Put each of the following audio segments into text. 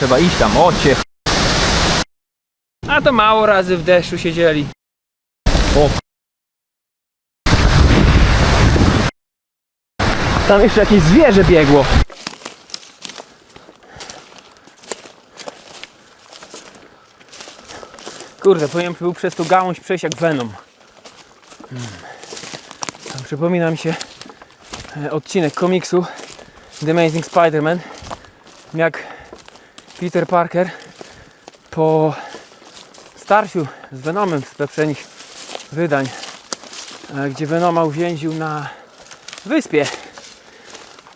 Trzeba iść tam, o cię. A to mało razy w deszczu siedzieli. O. Tam jeszcze jakieś zwierzę biegło. Kurde, powinien był przez tą gałąź przejść jak Venom. Hmm. Tam przypomina mi się e, odcinek komiksu The Amazing Spider-Man. Jak Peter Parker po starciu z Venomem z poprzednich wydań, e, gdzie Venoma uwięził na wyspie,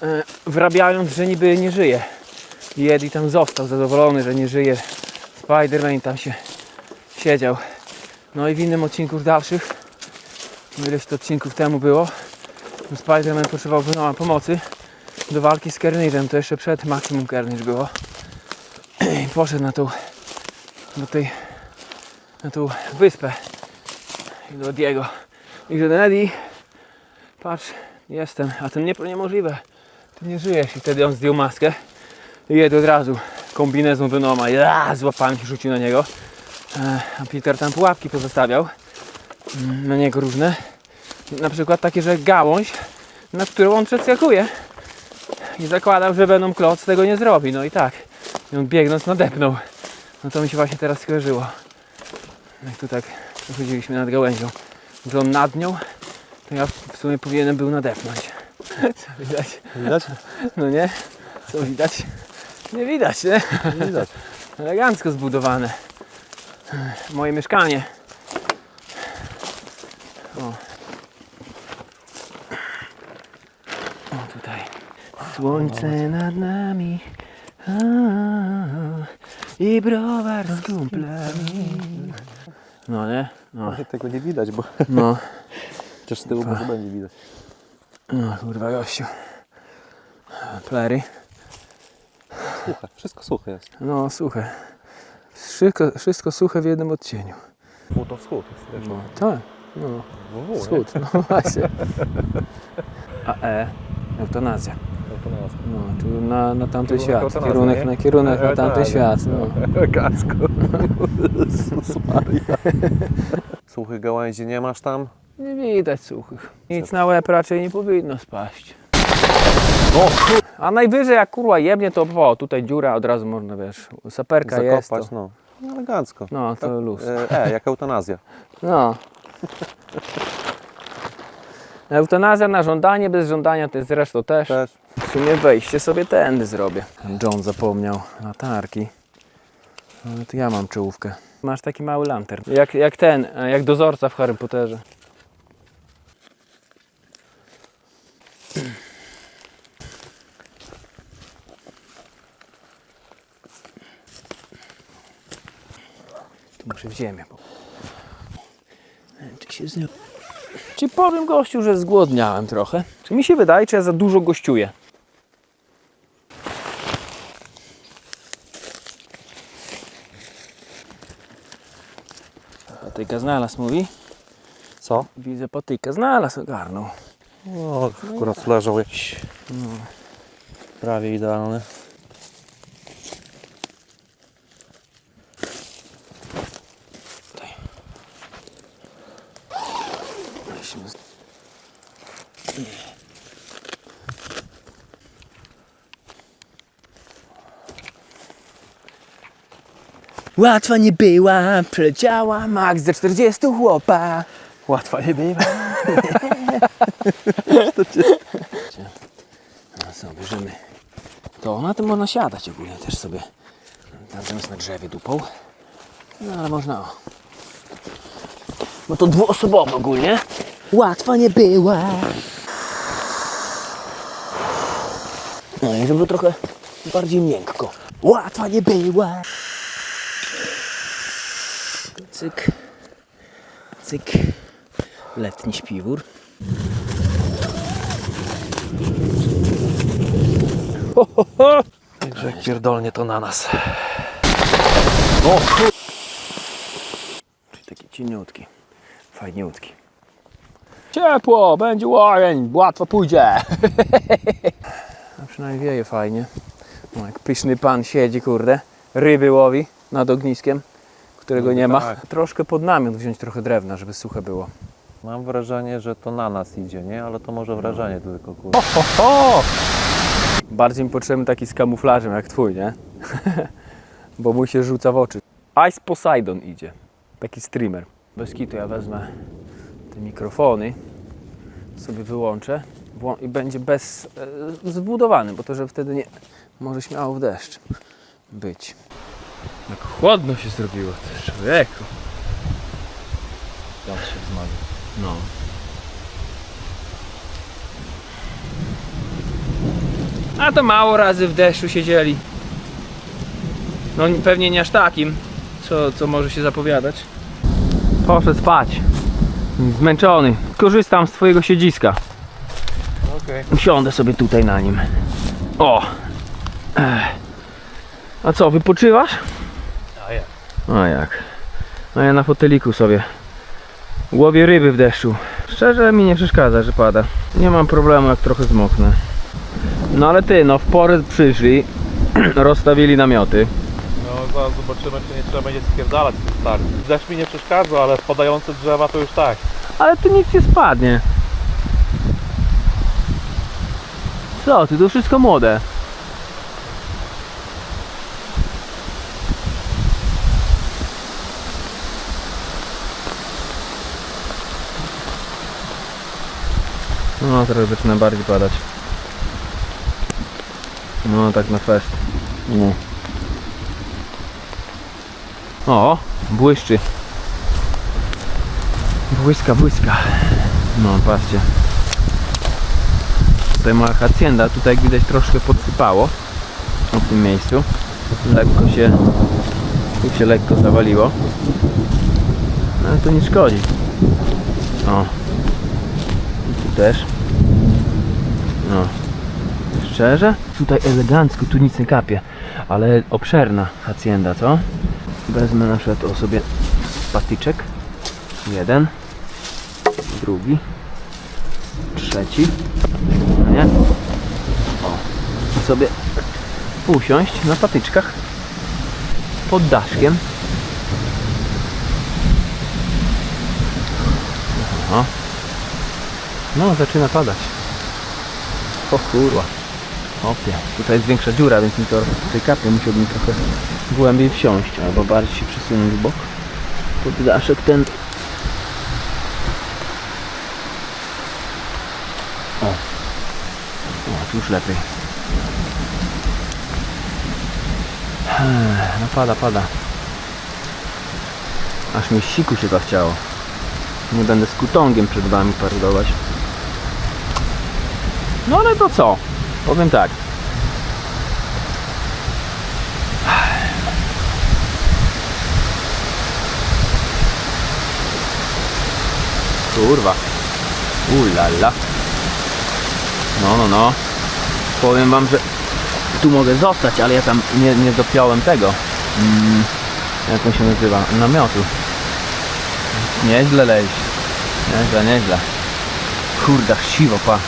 e, wrabiając, że niby nie żyje. I Eddie tam został zadowolony, że nie żyje. Spider-Man tam się siedział. No i w innym odcinku dalszych, no ileś to odcinków temu było, Spider-Man potrzebował Venoma pomocy do walki z Carnage'em, to jeszcze przed Maximum Carnage było. Poszedł na tą, do tej, na tą wyspę i do Diego. I że Eddie, patrz, jestem, a to nie, niemożliwe, ty nie żyjesz. I wtedy on zdjął maskę i jedzie od razu kombinezon Venoma, ja, złapałem się, rzucił na niego. E, A Peter tam pułapki pozostawiał mm, na niego różne. Na przykład takie, że gałąź, na którą on przeskakuje. I zakładał, że Venom Klotz tego nie zrobi. No i tak. I on biegnąc nadepnął. No to mi się właśnie teraz skojarzyło. Jak tu tak przechodziliśmy nad gałęzią. Że on nad nią, to ja w sumie powinienem był nadepnąć. Co widać? Widać? No nie? Co widać? Nie widać, nie? Nie widać. Elegancko zbudowane. Moje mieszkanie. O. O tutaj. Słońce nad nami. A, I browar z kumplami. No nie? No. Tego nie widać, bo No. chociaż z tyłu może będzie widać. No kurwa gościu. Plery. Suche, wszystko suche jest. No suche. Wszystko, wszystko suche w jednym odcieniu. Wschód to wschód jest. No tak. No. Wschód, no właśnie. A E, eutanazja. Eutanazja. No, czyli na, na tamten Kierunek świat. Kierunek nie? na, kierunek na tamten Eutanazja. świat. No. Elegancko. Jezus Maria. Suchych gałęzi nie masz tam? Nie widać suchych. Nic na łeb raczej nie powinno spaść. A najwyżej jak kurwa jebnie to o, tutaj dziura od razu można wiesz, saperka jest. Zakopać, no. no. Elegancko. no to luz. E, e, jak eutanazja. No. Eutanazja na żądanie, bez żądania to jest zresztą też. Też. W sumie wejście sobie tędy zrobię. John zapomniał latarki. Ale to ja mam czołówkę. Masz taki mały lantern. Jak, jak ten, jak dozorca w Harry Potterze. Tu muszę w ziemię. Czy się z nią... Czy powiem gościu, że zgłodniałem trochę? Czy mi się wydaje, czy ja za dużo gościuję? Patyka znalazł, mówi. Co? Widzę patyka znalazł, ogarnął. O, akurat leżał jakiś prawie idealny. Łatwa nie była, przeleciała max ze 40 chłopa. Łatwa nie była. No co, bierzemy to. Na tym można siadać ogólnie też sobie. Tamten jest na drzewie dupą. No ale można o. Bo to dwuosobowe ogólnie. Łatwa nie była. No i żeby trochę bardziej miękko. Łatwa nie była. Cyk. Cyk. Letni śpiwór. Ho, ho, ho. Że pierdolnie to na nas. Taki cieniutki. Fajniutki. Ciepło, będzie łowień, łatwo pójdzie. A przynajmniej wieje fajnie. No, jak pyszny pan siedzi, kurde. ryby łowi nad ogniskiem, którego No nie ma. tak. Troszkę pod namiot wziąć trochę drewna, żeby suche było. Mam wrażenie, że to na nas idzie, nie? Ale to może wrażenie tylko, kurde. Ho, ho! Bardziej mi potrzebny taki z kamuflażem jak twój, nie? Bo mój się rzuca w oczy. Ice Poseidon idzie. Taki streamer. Bez kitu ja wezmę te mikrofony, sobie wyłączę i będzie bez e, zbudowany, bo to, że wtedy nie może śmiało w deszcz być. Jak chłodno się zrobiło, to człowieku. Tam się wzmaga. No. A to mało razy w deszczu siedzieli. No pewnie nie aż takim, co, co może się zapowiadać. Poszedł spać. Zmęczony. Korzystam z twojego siedziska. Okej. Usiądę sobie tutaj na nim. O! Ech. A co, wypoczywasz? A jak? A jak? A ja na foteliku sobie łowię ryby w deszczu. Szczerze mi nie przeszkadza, że pada. Nie mam problemu jak trochę zmoknę. No ale ty, no w porę przyszli, rozstawili namioty. No zaraz zobaczymy, czy nie trzeba będzie spierdalać starym. Deszcz mi nie przeszkadza, ale wpadające drzewa to już tak. Ale tu nic nie spadnie. Co ty, to wszystko młode. No, teraz zaczyna bardziej padać. No, tak na fest. O, błyszczy. Błyska, błyska. No, patrzcie. Tutaj mała hacienda, tutaj jak widać troszkę podsypało w tym miejscu. Lekko się, tu się lekko zawaliło. No, ale to nie szkodzi. O. Też. No. Szczerze? Tutaj elegancko, tu nic nie kapie. Ale obszerna hacienda, co? Wezmę na przykład o sobie patyczek. Jeden. Drugi. Trzeci. No nie? O. I sobie usiąść na patyczkach pod daszkiem. Aha. No, zaczyna padać. O kurwa. Opie. Tutaj jest większa dziura, więc mi to tej kapie musiałbym trochę głębiej wsiąść, albo bardziej się przesunąć w bok. Pod daszek ten O, tu już lepiej. No pada, pada. Aż mi siku się zachciało. Nie będę z kutongiem przed wami parodować. No ale to co? Powiem tak. Kurwa. Ulala. No, no, no. Powiem wam, że tu mogę zostać, ale ja tam nie, nie dopiąłem tego. Mm, jak on się nazywa? Namiotu. Nieźle leś. Nieźle, nieźle. Kurde, siwo, pa.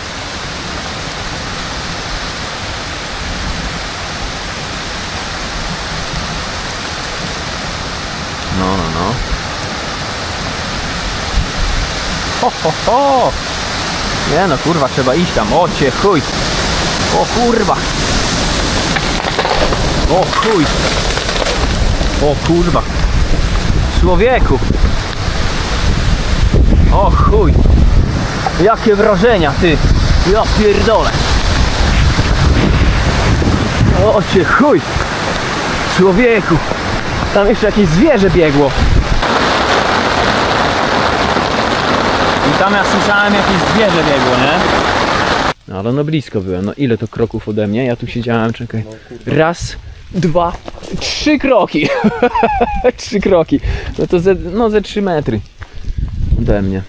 No, no, no. Ho, ho, ho! Nie no kurwa, trzeba iść tam. O cię chuj. O kurwa. O chuj. O kurwa. Człowieku. O chuj. Jakie wrażenia ty. Ja pierdolę. O cię chuj. Człowieku. Tam jeszcze jakieś zwierzę biegło. I tam ja słyszałem jakieś zwierzę biegło, nie? No ale no blisko byłem. No ile to kroków ode mnie? Ja tu siedziałem, czekaj. Raz, dwa, trzy kroki. trzy kroki. No to ze, no ze trzy metry ode mnie.